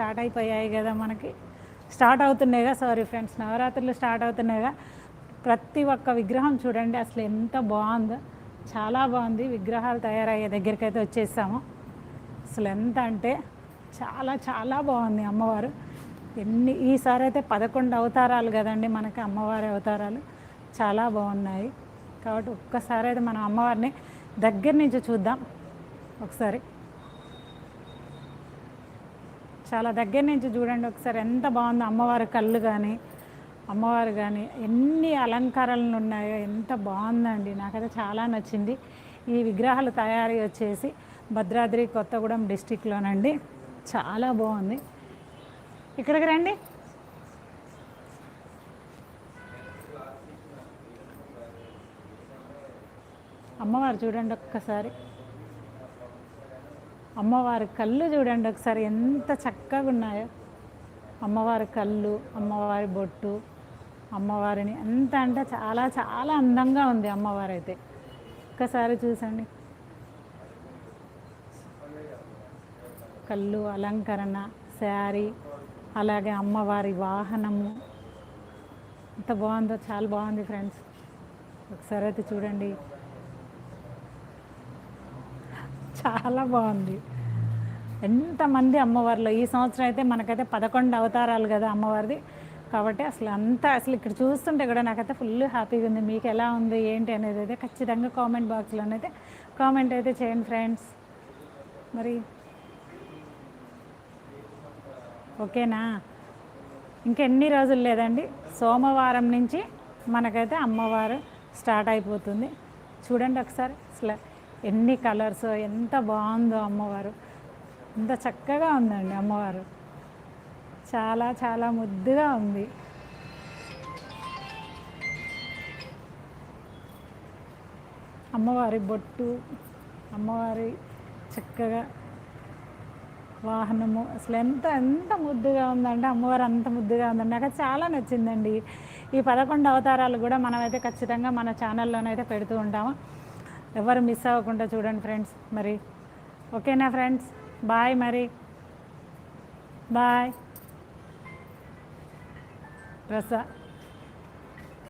Start అయిపోయాయి కదా మనకి. స్టార్ట్ అవుతున్నాయిగా సారీ ఫ్రెండ్స్ నవరాత్రులు స్టార్ట్ అవుతున్నాయిగా ప్రతి ఒక్క విగ్రహం చూడండి అసలు ఎంత బాగుందో. చాలా బాగుంది విగ్రహాలు తయారయ్యే దగ్గరికి అయితే వచ్చేసాము. అసలు ఎంత అంటే చాలా చాలా బాగుంది అమ్మవారు. ఎన్ని ఈసారి అయితే పదకొండు అవతారాలు కదండి మనకి అమ్మవారి అవతారాలు. చాలా బాగున్నాయి. కాబట్టి ఒక్కసారి అయితే మనం అమ్మవారిని దగ్గర నుంచి చూద్దాం. ఒకసారి. చాలా దగ్గర నుంచి చూడండి ఒకసారి ఎంత బాగుందో. అమ్మవారి కళ్ళు కానీ అమ్మవారు కానీ ఎన్ని అలంకారాలు ఉన్నాయో ఎంత బాగుందండి. నాకైతే చాలా నచ్చింది. ఈ విగ్రహాలు తయారీ వచ్చేసి భద్రాద్రి కొత్తగూడెం డిస్టిక్లోనండి. చాలా బాగుంది. ఇక్కడికి రండి. అమ్మవారు చూడండి ఒక్కసారి. అమ్మవారి కళ్ళు చూడండి ఒకసారి ఎంత చక్కగా ఉన్నాయో. అమ్మవారి కళ్ళు అమ్మవారి బొట్టు అమ్మవారిని ఎంత అంటే చాలా చాలా అందంగా ఉంది అమ్మవారు అయితే. ఒక్కసారి చూసండి. కళ్ళు అలంకరణ శారీ అలాగే అమ్మవారి వాహనము. ఎంత బాగుందో చాలా బాగుంది ఫ్రెండ్స్. ఒకసారి అయితే చూడండి. చాలా బాగుంది. ఎంతమంది అమ్మవారిలో? ఈ సంవత్సరం అయితే మనకైతే పదకొండు అవతారాలు కదా అమ్మవారిది. కాబట్టి అసలు అంతా అసలు ఇక్కడ చూస్తుంటే కూడా నాకైతే ఫుల్ హ్యాపీగా ఉంది. మీకు ఎలా ఉంది? ఏంటి అనేది అయితే ఖచ్చితంగా కామెంట్ బాక్స్లోనైతే కామెంట్ అయితే చేయండి ఫ్రెండ్స్. మరి ఓకేనా? ఇంకెన్ని రోజులు లేదండి. సోమవారం నుంచి మనకైతే అమ్మవారు స్టార్ట్ అయిపోతుంది. చూడండి ఒకసారి. అసలు ఎన్ని కలర్స్ ఎంత బాగుందో అమ్మవారు. ఎంత చక్కగా ఉందండి అమ్మవారు. చాలా చాలా ముద్దుగా ఉంది. అమ్మవారి బొట్టు అమ్మవారి చక్కగా వాహనము. అసలు ఎంత ఎంత ముద్దుగా ఉందంటే అమ్మవారు అంత ముద్దుగా ఉందండి. నాకు చాలా నచ్చిందండి. ఈ పదకొండు అవతారాలు కూడా మనమైతే ఖచ్చితంగా మన ఛానల్లోనైతే పెడుతూ ఉంటాము. ఎవరు మిస్ అవ్వకుండా చూడండి ఫ్రెండ్స్ మరి. ఓకేనా ఫ్రెండ్స్ బాయ్ మరి. బాయ్ రస